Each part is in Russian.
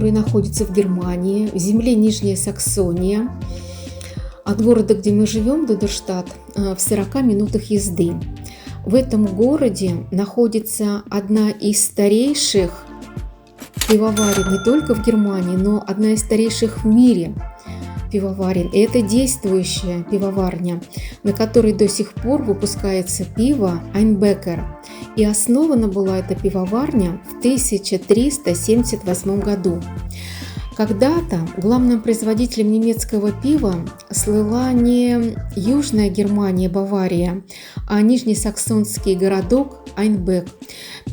который находится в Германии, в земле Нижняя Саксония. От города, где мы живем, Дудерштадт, э, в 40 минутах езды. В этом городе находится одна из старейших пивоварен не только в Германии, но одна из старейших в мире пивоварен. И это действующая пивоварня, на которой до сих пор выпускается пиво Айнбекер. И основана была эта пивоварня в 1378 году. Когда-то главным производителем немецкого пива слыла не Южная Германия, Бавария, а нижнесаксонский городок Айнбек.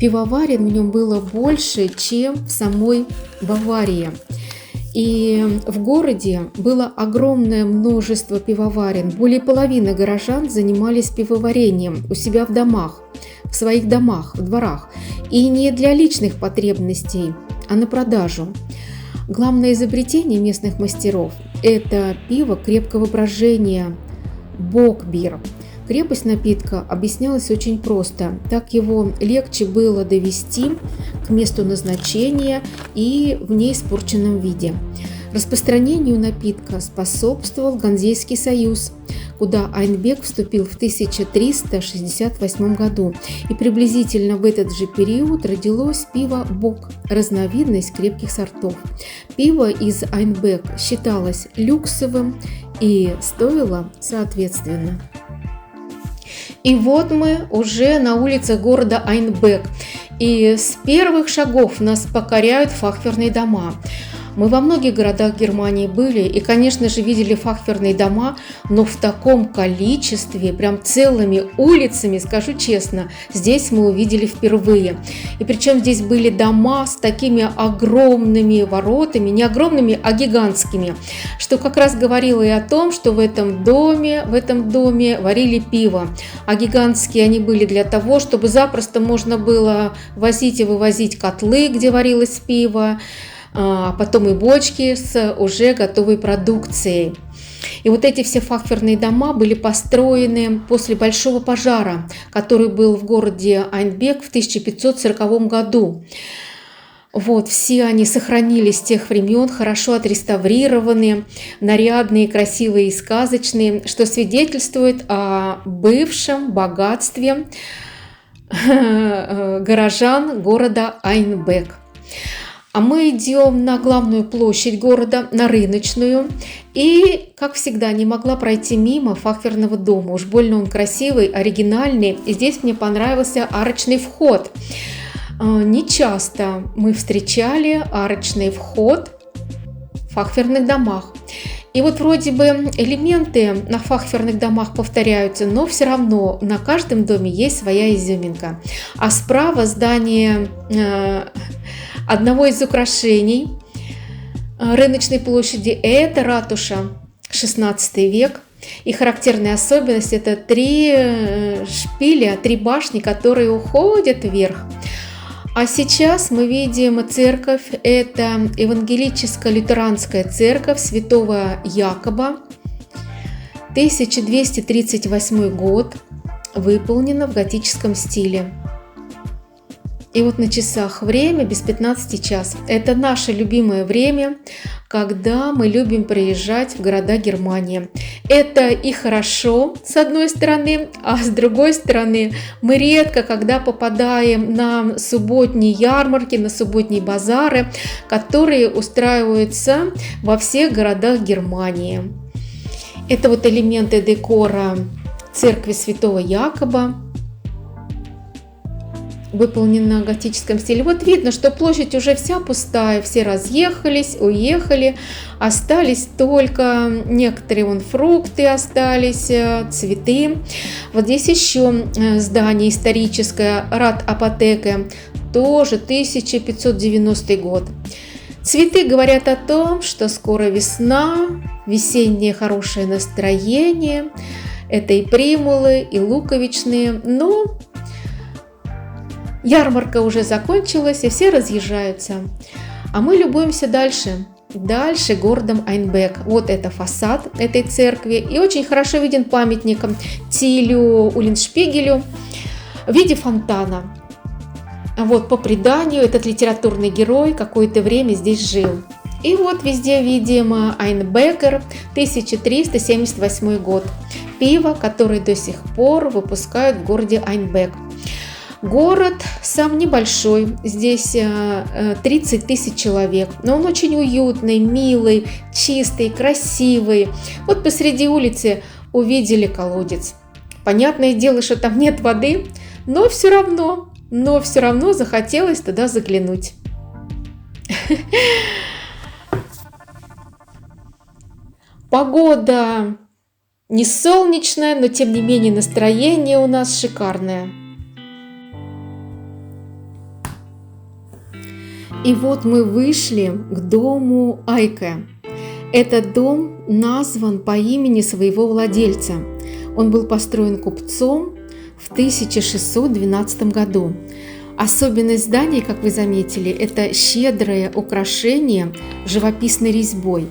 Пивоварен в нем было больше, чем в самой Баварии. И в городе было огромное множество пивоварен. Более половины горожан занимались пивоварением у себя в домах, в своих домах, в дворах. И не для личных потребностей, а на продажу. Главное изобретение местных мастеров – это пиво крепкого брожения Бокбир. Крепость напитка объяснялась очень просто. Так его легче было довести к месту назначения и в неиспорченном виде. Распространению напитка способствовал Ганзейский союз, куда Айнбек вступил в 1368 году. И приблизительно в этот же период родилось пиво Бок, разновидность крепких сортов. Пиво из Айнбек считалось люксовым и стоило соответственно. И вот мы уже на улице города Айнбек. И с первых шагов нас покоряют фахверные дома. Мы во многих городах Германии были и, конечно же, видели фахверные дома, но в таком количестве, прям целыми улицами, скажу честно, здесь мы увидели впервые. И причем здесь были дома с такими огромными воротами, не огромными, а гигантскими, что как раз говорило и о том, что в этом доме, в этом доме варили пиво. А гигантские они были для того, чтобы запросто можно было возить и вывозить котлы, где варилось пиво, а потом и бочки с уже готовой продукцией. И вот эти все фахверные дома были построены после большого пожара, который был в городе Айнбек в 1540 году. Вот, все они сохранились с тех времен, хорошо отреставрированы, нарядные, красивые и сказочные, что свидетельствует о бывшем богатстве горожан города Айнбек. А мы идем на главную площадь города, на рыночную. И, как всегда, не могла пройти мимо фахверного дома. Уж больно он красивый, оригинальный. И здесь мне понравился арочный вход. А, не часто мы встречали арочный вход в фахверных домах. И вот вроде бы элементы на фахверных домах повторяются, но все равно на каждом доме есть своя изюминка. А справа здание э, одного из украшений э, рыночной площади – это ратуша 16 век. И характерная особенность – это три э, шпиля, три башни, которые уходят вверх. А сейчас мы видим церковь, это евангелическая лютеранская церковь святого Якоба, 1238 год, выполнена в готическом стиле. И вот на часах время без 15 час. Это наше любимое время, когда мы любим приезжать в города Германии. Это и хорошо, с одной стороны, а с другой стороны, мы редко, когда попадаем на субботние ярмарки, на субботние базары, которые устраиваются во всех городах Германии. Это вот элементы декора церкви Святого Якоба, выполнена в готическом стиле. Вот видно, что площадь уже вся пустая, все разъехались, уехали, остались только некоторые вон фрукты остались, э, цветы. Вот здесь еще э, здание историческое, Рад Апотека, тоже 1590 год. Цветы говорят о том, что скоро весна, весеннее хорошее настроение. Это и примулы, и луковичные, но Ярмарка уже закончилась, и все разъезжаются. А мы любуемся дальше. Дальше городом Айнбек. Вот это фасад этой церкви. И очень хорошо виден памятник Тилю Улиншпигелю в виде фонтана. Вот по преданию этот литературный герой какое-то время здесь жил. И вот везде видим Айнбекер, 1378 год. Пиво, которое до сих пор выпускают в городе Айнбек. Город сам небольшой, здесь 30 э, э, тысяч человек, но он очень уютный, милый, чистый, красивый. Вот посреди улицы увидели колодец. Понятное дело, что там нет воды, но все равно, но все равно захотелось туда заглянуть. Погода не солнечная, но тем не менее настроение у нас шикарное. И вот мы вышли к дому Айке. Этот дом назван по имени своего владельца. Он был построен купцом в 1612 году. Особенность здания, как вы заметили, это щедрое украшение живописной резьбой.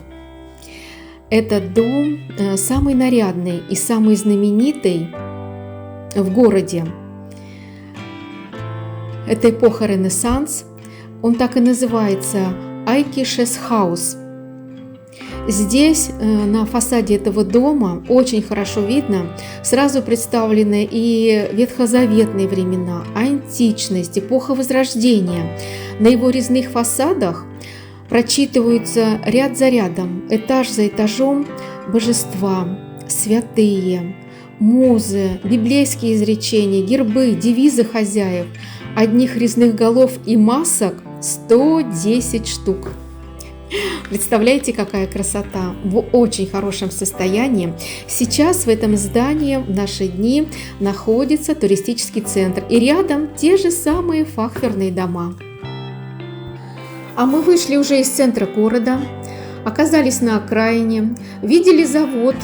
Этот дом э, самый нарядный и самый знаменитый в городе. Это эпоха Ренессанс – он так и называется Айкишес Хаус. Здесь э, на фасаде этого дома очень хорошо видно, сразу представлены и ветхозаветные времена, античность, эпоха Возрождения. На его резных фасадах прочитываются ряд за рядом, этаж за этажом божества, святые, музы, библейские изречения, гербы, девизы хозяев, одних резных голов и масок 110 штук. Представляете, какая красота! В очень хорошем состоянии. Сейчас в этом здании в наши дни находится туристический центр. И рядом те же самые фахверные дома. А мы вышли уже из центра города, оказались на окраине, видели завод,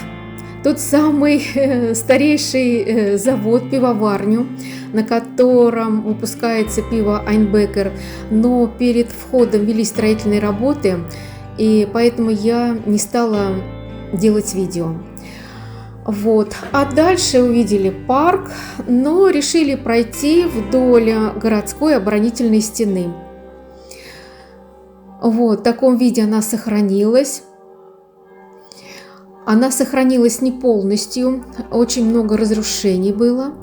тот самый э, старейший э, завод, пивоварню, на котором выпускается пиво Айнбекер, но перед входом вели строительные работы, и поэтому я не стала делать видео. Вот. А дальше увидели парк, но решили пройти вдоль городской оборонительной стены. Вот, в таком виде она сохранилась. Она сохранилась не полностью, очень много разрушений было.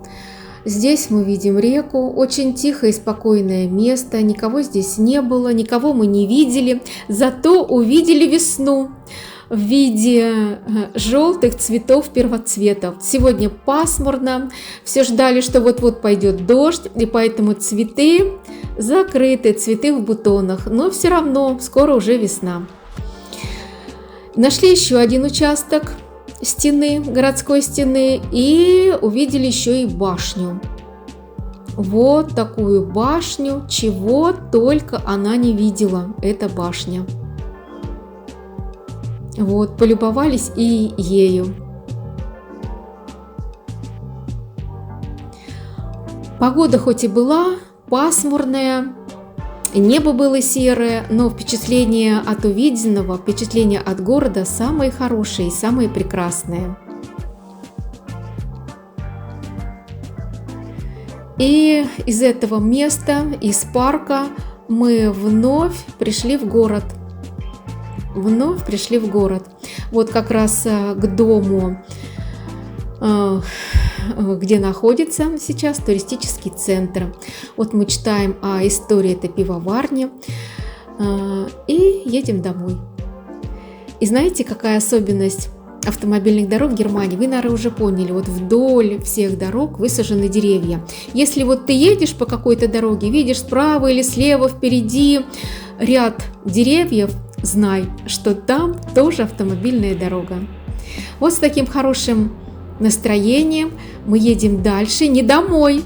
Здесь мы видим реку, очень тихое и спокойное место, никого здесь не было, никого мы не видели, зато увидели весну в виде э, желтых цветов первоцветов. Сегодня пасмурно, все ждали, что вот-вот пойдет дождь, и поэтому цветы закрыты, цветы в бутонах, но все равно скоро уже весна. Нашли еще один участок стены, городской стены, и увидели еще и башню. Вот такую башню, чего только она не видела, эта башня. Вот, полюбовались и ею. Погода хоть и была пасмурная, Небо было серое, но впечатление от увиденного, впечатление от города самые хорошие и самые прекрасные. И из этого места, из парка, мы вновь пришли в город. Вновь пришли в город. Вот как раз э, к дому Э, где находится сейчас туристический центр. Вот мы читаем о истории этой пивоварни э, и едем домой. И знаете, какая особенность автомобильных дорог Германии, вы, наверное, уже поняли, вот вдоль всех дорог высажены деревья. Если вот ты едешь по какой-то дороге, видишь справа или слева впереди ряд деревьев, знай, что там тоже автомобильная дорога. Вот с таким хорошим настроением мы едем дальше, не домой,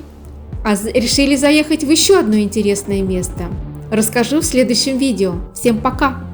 а решили заехать в еще одно интересное место. Расскажу в следующем видео. Всем пока!